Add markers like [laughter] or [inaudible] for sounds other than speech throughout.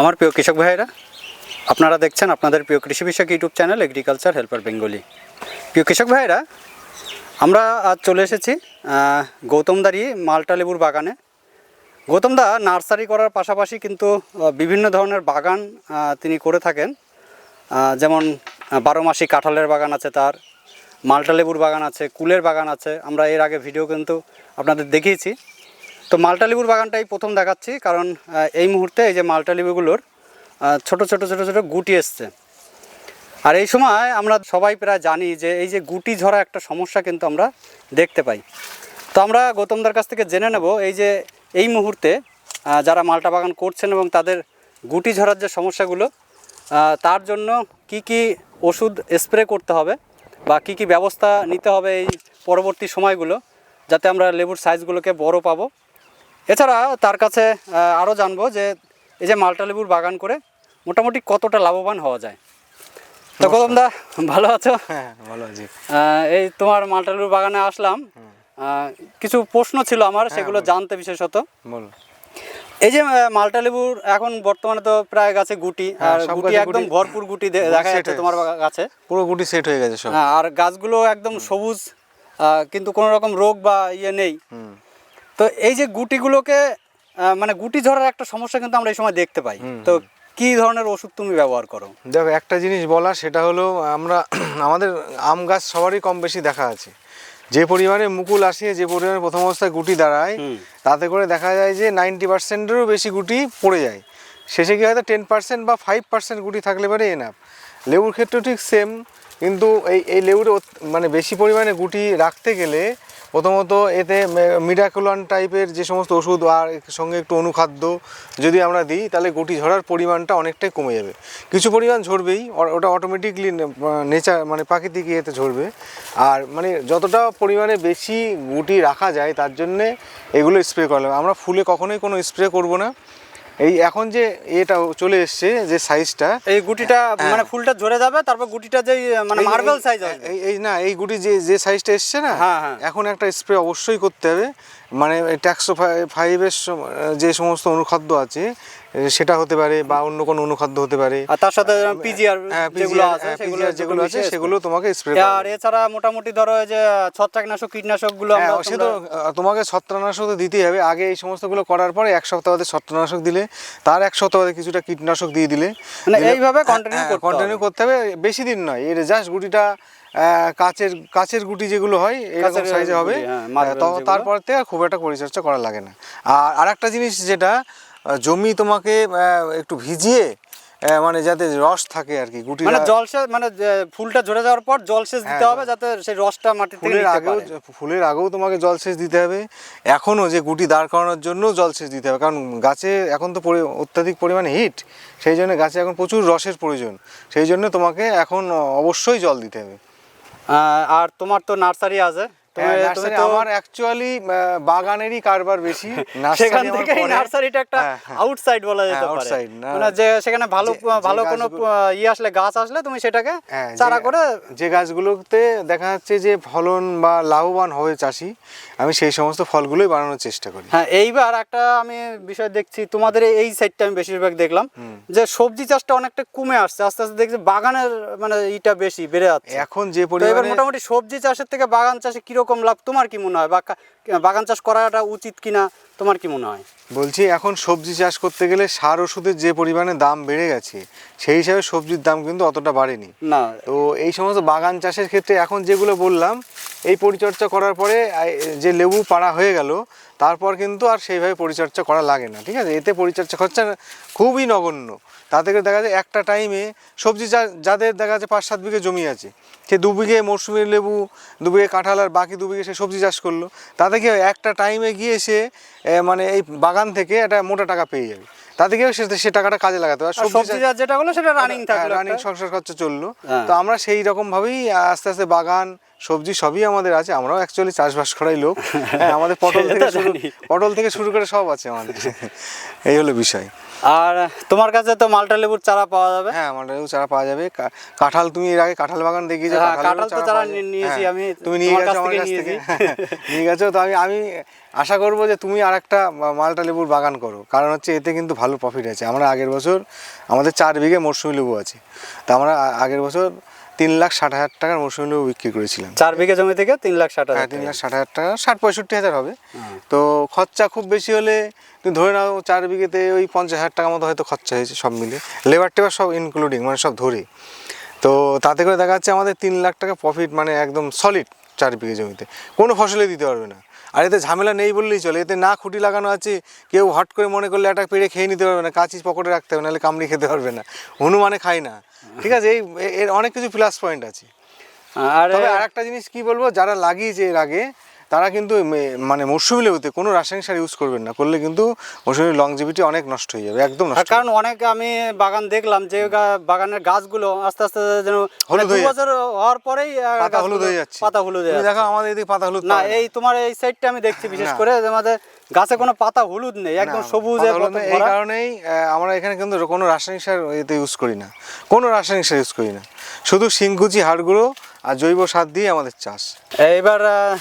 আমার প্রিয় কৃষক ভাইয়েরা আপনারা দেখছেন আপনাদের প্রিয় কৃষি বিষয়ক YouTube channel agriculture helper Bengali প্রিয় কৃষক ভাইয়েরা আমরা আজ চলে এসেছি আহ, গৌতমদারি মালটা লেবুর বাগানে। গৌতমদা নার্সারি করার পাশাপাশি কিন্তু বিভিন্ন ধরনের বাগান তিনি করে থাকেন। যেমন বারো মাসি কাঁঠালের বাগান আছে তার মালটা লেবুর বাগান আছে কুলের বাগান আছে। আমরা এর আগে ভিডিও কিন্তু আপনাদের দেখিয়েছি। তো মালটা লেবুর বাগানটাই প্রথম দেখাচ্ছি, কারণ এই মুহূর্তে এই যে মালটা লেবুগুলোর ছোট ছোট ছোট ছোট গুটি এসছে। আর এই সময় আমরা সবাই প্রায় জানি যে এই যে গুটি ঝরা একটা সমস্যা কিন্তু আমরা দেখতে পাই। তো আমরা গৌতমদার কাছ থেকে জেনে নেব এই যে এই মুহূর্তে যারা মালটা বাগান করছেন এবং তাদের গুটি ঝরার যে সমস্যাগুলো তার জন্য কি কি ওষুধ স্প্রে করতে হবে বা কি কি ব্যবস্থা নিতে হবে এই পরবর্তী সময়গুলো, যাতে আমরা লেবুর সাইজগুলোকে বড় পাবো। এছাড়া তার কাছে আরও জানব যে এই যে মালটা লেবুর বাগান করে মোটামুটি কতটা লাভবান হওয়া যায়? তো কদমদা ভালো আছো? হ্যাঁ ভালো আছি। এই তোমার মালটা লেবুর বাগানে আসলাম। কিছু প্রশ্ন ছিল আমার সেগুলো জানতে বিশেষত। বলো। এই যে মালটা লেবুর এখন বর্তমানে তো প্রায় গাছে গুটি হ্যাঁ, আর গুটি একদম ভরপুর গুটি দে- দেখা যাচ্ছে তোমার গাছে। পুরো গুটি সেট হয়ে গেছে সব। হ্যাঁ আর গাছগুলো একদম সবুজ আহ, কিন্তু কোনো রকম রোগ বা ইয়ে নেই। তো এই যে গুটিগুলোকে মানে গুটি ঝরার একটা সমস্যা কিন্তু আমরা এই সময় দেখতে পাই। তো কি ধরনের ওষুধ তুমি ব্যবহার করো? দেখো একটা জিনিস বলা সেটা হলো আমরা [clears throat] আমাদের আম গাছ সবারই কম বেশি দেখা আছে। যে পরিমাণে মুকুল আসে যে পরিমাণে প্রথম অবস্থায় গুটি দাঁড়ায় তাতে করে দেখা যায় যে নাইনটি পার্সেন্টেরও বেশি গুটি পড়ে যায়। শেষে কি হয়তো টেন পার্সেন্ট বা ফাইভ পার্সেন্ট গুটি থাকলে পারে এনাফ। লেবুর ক্ষেত্রেও ঠিক সেম কিন্তু এই এই লেবুর মানে বেশি পরিমাণে গুটি রাখতে গেলে প্রথমত এতে মিডাকুলান টাইপের যে সমস্ত ওষুধ আর সঙ্গে একটু অনুখাদ্য যদি আমরা দিই, তাহলে গুটি ঝরার পরিমাণটা অনেকটাই কমে যাবে। কিছু পরিমাণ ঝরবেই ওটা অটোমেটিকলি নেচার মানে প্রাকৃতিক ইয়েতে ঝরবে। আর মানে যতটা পরিমাণে বেশি গুটি রাখা যায়, তার জন্যে এগুলো স্প্রে করা আমরা ফুলে কখনোই কোনো স্প্রে করব না। এই এখন যে এটা চলে এসছে যে সাইজটা এই গুটিটা মানে ফুলটা ঝরে যাবে তারপর গুটিটা যে মানে হ্যাঁ। মার্বেল সাইজ হবে এই না এই গুটি যে যে সাইজটা এসছে না হ্যাঁ, হ্যাঁ। এখন একটা স্প্রে অবশ্যই করতে হবে মানে ট্যাক্সো ফাইভের যে সমস্ত অনুখাদ্য আছে সেটা হতে পারে বা অন্য কোনো অনুখাদ্য হতে পারে। আর তার সাথে পিজিআর হ্যাঁ, যেগুলো আছে হ্যাঁ, সেগুলো যেগুলো আছে সেগুলো তোমাকে স্প্রে আর এছাড়া মোটামুটি ধরো যে ছত্রাকনাশক কীটনাশকগুলো আমরা হ্যাঁ সে তো তোমাকে ছত্রনাশক তো দিতেই হবে। আগে এই সমস্তগুলো করার পরে এক সপ্তাহ বাদে ছত্রনাশক দিলে তার এক সপ্তাহ বাদে কিছুটা কীটনাশক দিয়ে দিলে। মানে এইভাবে করতে কন্টিনিউ করতে হবে বেশি দিন নয় এর জাস্ট গুটিটা কাচের কাচের গুটি যেগুলো হয় এরকম সাইজে হবে। হ্যাঁ, আহ, marble তো যেগুলো। তারপর থেকে খুব একটা পরিচর্যা করা লাগে না। আর আরেকটা জিনিস যেটা জমি তোমাকে একটু ভিজিয়ে মানে যাতে রস থাকে আর কি গুটি মানে জলসেচ মানে ফুলটা ঝরে যাওয়ার পর জলসেচ দিতে হ্যাঁ, হবে যাতে সেই রসটা মাটি ফুলের আগেও ফুলের আগেও তোমাকে জলসেচ দিতে হবে। এখনও যে গুটি দাঁড় করানোর জন্য জলসেচ দিতে হবে। কারণ গাছে এখন তো অত্যাধিক পরিমাণে হিট সেই জন্য গাছে এখন প্রচুর রসের প্রয়োজন। সেই জন্য তোমাকে এখন অবশ্যই জল দিতে হবে। আর তোমার তো নার্সারি আছে। তুমি তুমি nursery তো আমার অ্যাকচুয়ালি বাগানেরই কারবার বেশি। [laughs] সেখান থেকে নার্সারিটা একটা। আউটসাইড বলা যেতে পারে। মানে যে সেখানে ভালো যে- যে ভালো কোনো গাছগুলো- আসলে গাছ আসলে তুমি সেটাকে চারা করে যে গাছগুলোতে দেখা যাচ্ছে যে ফলন বা লাভবান হবে চাষি আমি সেই সমস্ত ফলগুলোই বানানোর চেষ্টা করি। হ্যাঁ এইবার একটা আমি বিষয় দেখছি তোমাদের এই সাইডটা আমি বেশিরভাগ দেখলাম যে সবজি চাষটা অনেকটা কমে আসছে। আস্তে আস্তে দেখছি বাগানের মানে ইটা বেশি বেড়ে যাচ্ছে। এখন যে পরিমাণে মোটামুটি সবজি চাষের থেকে বাগান চাষে কীরকম লাভ? তোমার কি মনে হয়? বা বাগান চাষ করাটা উচিত কিনা? তোমার কি মনে হয়? বলছি এখন সবজি চাষ করতে গেলে সার ওষুধের যে পরিমাণে দাম বেড়ে গেছে সেই হিসাবে সবজির দাম কিন্তু অতটা বাড়েনি। না। তো এই সমস্ত বাগান চাষের ক্ষেত্রে এখন যেগুলো বললাম এই পরিচর্যা করার পরে যে লেবু পাড়া হয়ে গেল তারপর কিন্তু আর সেইভাবে পরিচর্যা করা লাগে না ঠিক আছে? এতে পরিচর্যা খরচা খুবই নগণ্য। তাতে করে দেখা যায় একটা টাইমে সবজি চা- যাদের দেখা যাচ্ছে পাঁচ সাত বিঘে জমি আছে সে দু বিঘে মৌসুমি লেবু দু বিঘে কাঁঠাল আর বাকি দু বিঘে সে সবজি চাষ করল। তাতে কি একটা টাইমে গিয়ে সে মানে এই বাগান থেকে একটা মোটা টাকা পেয়ে যাবে। তাতে কি সে টাকাটা কাজে লাগাতে আর সবজি চাষ- যেটা হলো সেটা রানিং থাকল রানিং সংসার খরচা চলল। হ্যাঁ। তো আমরা সেই রকম ভাবেই আস্তে আস্তে বাগান সবজি সবই আমাদের আছে। আমরাও অ্যাকচুয়ালি চাষবাস করাই লোক। হ্যাঁ আমাদের পটল [laughs] থেকে শুরু। পটল থেকে শুরু করে সব আছে আমাদের। এই হলো বিষয়। আর তোমার কাছে তো মালটা লেবুর চারা পাওয়া যাবে। হ্যাঁ মালটা লেবুর চারা পাওয়া যাবে। কাঁঠাল তুমি এর আগে কাঁঠাল বাগান দেখিয়েছো হ্যাঁ, কাঁঠাল তো চারা নিয়েছি হ্যাঁ, আমি, তুমি নিয়ে গেছো আমার কাছ থেকে। নিয়ে গেছো তো আমি আমি আশা করব যে তুমি আর একটা মালটা লেবুর বাগান করো। কারণ হচ্ছে এতে কিন্তু ভালো প্রফিট আছে। আমরা আগের বছর আমাদের চার বিঘে মরশুমি লেবু আছে। তো আমরা আগের বছর তিন লাখ ষাট হাজার টাকার মরশুমি লেবু বিক্রি করেছিলাম। চার বিঘে জমি থেকে তিন লাখ ষাট হ্যাঁ হাজার তিন লাখ ষাট হাজার টাকা ষাট পঁয়ষট্টি হাজার হবে। তো খরচা খুব বেশি হলে তুমি ধরে নাও চার বিঘেতে ওই পঞ্চাশ হাজার টাকার মতো হয়তো খরচা হয়েছে সব মিলে। লেবার টেবার সব ইনক্লুডিং মানে সব ধরে। তো তাতে করে দেখা যাচ্ছে আমাদের তিন লাখ টাকা প্রফিট মানে একদম সলিড চার বিঘে জমিতে। কোনো ফসলে দিতে পারবে না। আর এতে ঝামেলা নেই বললেই চলে। এতে না খুঁটি লাগানো আছে কেউ হট করে মনে করলে একটা পেড়ে খেয়ে নিতে পারবে না কাঁচি পকেটে রাখতে হবে নাহলে কামড়ি খেতে পারবে না। হনুমানে খায় না। ঠিক আছে এই এর অনেক কিছু প্লাস পয়েন্ট আছে। আর আর একটা জিনিস কি বলব যারা লাগিয়েছে এর আগে তারা কিন্তু মানে মৌসুমি লেবুতে কোনো রাসায়নিক সার ইউজ করবেন না। করলে কিন্তু মৌসুমি লংজিভিটি অনেক নষ্ট হয়ে যাবে একদম নষ্ট কারণ অনেক আমি বাগান দেখলাম যে বাগানের গাছগুলো আস্তে আস্তে যেন মানে হলুদ হয়ে বছর হওয়ার পরেই পাতা হলুদ হয়ে যাচ্ছে। পাতা হলুদ হয়ে। দেখো আমাদের এদিকে পাতা হলুদ না এই তোমার এই সাইডটা আমি দেখছি বিশেষ করে আমাদের গাছে কোনো পাতা হলুদ নেই একদম সবুজে এই কারণেই আমরা এখানে কিন্তু কোনো রাসায়নিক সার এতে ইউজ করি না। কোনো রাসায়নিক সার ইউজ করি না। শুধু শিংকুচি হাড়গুঁড়ো আর জৈব সার দিয়ে আমাদের চাষ। এইবার আহ,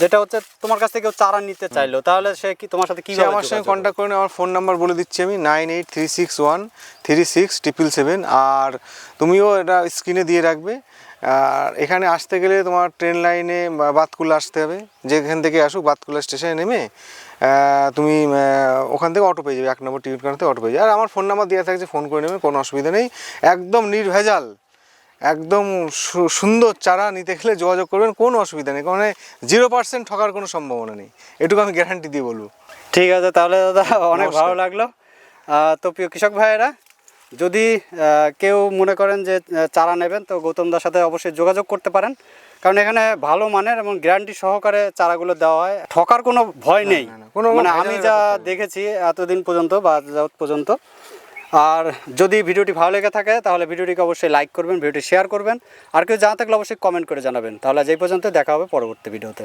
যেটা হচ্ছে তোমার কাছ থেকে কেউ চারা নিতে চাইলো তাহলে সে কি তোমার সাথে কি আমার সঙ্গে কন্ট্যাক্ট করে আমার ফোন নাম্বার বলে দিচ্ছি আমি nine eight three six one three six triple seven আর তুমিও এটা স্ক্রিনে দিয়ে রাখবে। আর এখানে আসতে গেলে তোমার ট্রেন লাইনে বাতকুলা আসতে হবে যেখান থেকে আসুক বাতকুলা স্টেশনে নেমে তুমি ওখান থেকে অটো পেয়ে যাবে এক নম্বর টিকিট কাউন্টার থেকে অটো পেয়ে যাবে। আর আমার ফোন নাম্বার দেওয়া থাকছে ফোন করে নেবে কোনো অসুবিধা নেই একদম নির্ভেজাল। একদম সুন্দর চারা নিতে গেলে যোগাযোগ করবেন কোনো অসুবিধা নেই। কারণ জিরো পার্সেন্ট ঠকার কোনো সম্ভাবনা নেই। এটুকু আমি গ্যারান্টি দিয়ে বলব। ঠিক আছে তাহলে দাদা অনেক ভালো লাগল। তো প্রিয় কৃষক ভাইয়েরা যদি কেউ মনে করেন যে চারা নেবেন তো গৌতম দার সাথে অবশ্যই যোগাযোগ করতে পারেন। কারণ এখানে ভালো মানের এবং গ্যারান্টি সহকারে চারাগুলো দেওয়া হয়। ঠকার কোনো ভয় নেই। কোনো মানে আমি যা দেখেছি এতদিন পর্যন্ত বা পর্যন্ত আর যদি ভিডিওটি ভালো লেগে থাকে, তাহলে ভিডিওটিকে অবশ্যই লাইক করবেন, ভিডিওটি শেয়ার করবেন। আর কেউ জানা থাকলে অবশ্যই কমেন্ট করে জানাবেন। তাহলে এই পর্যন্ত দেখা হবে পরবর্তী ভিডিওতে।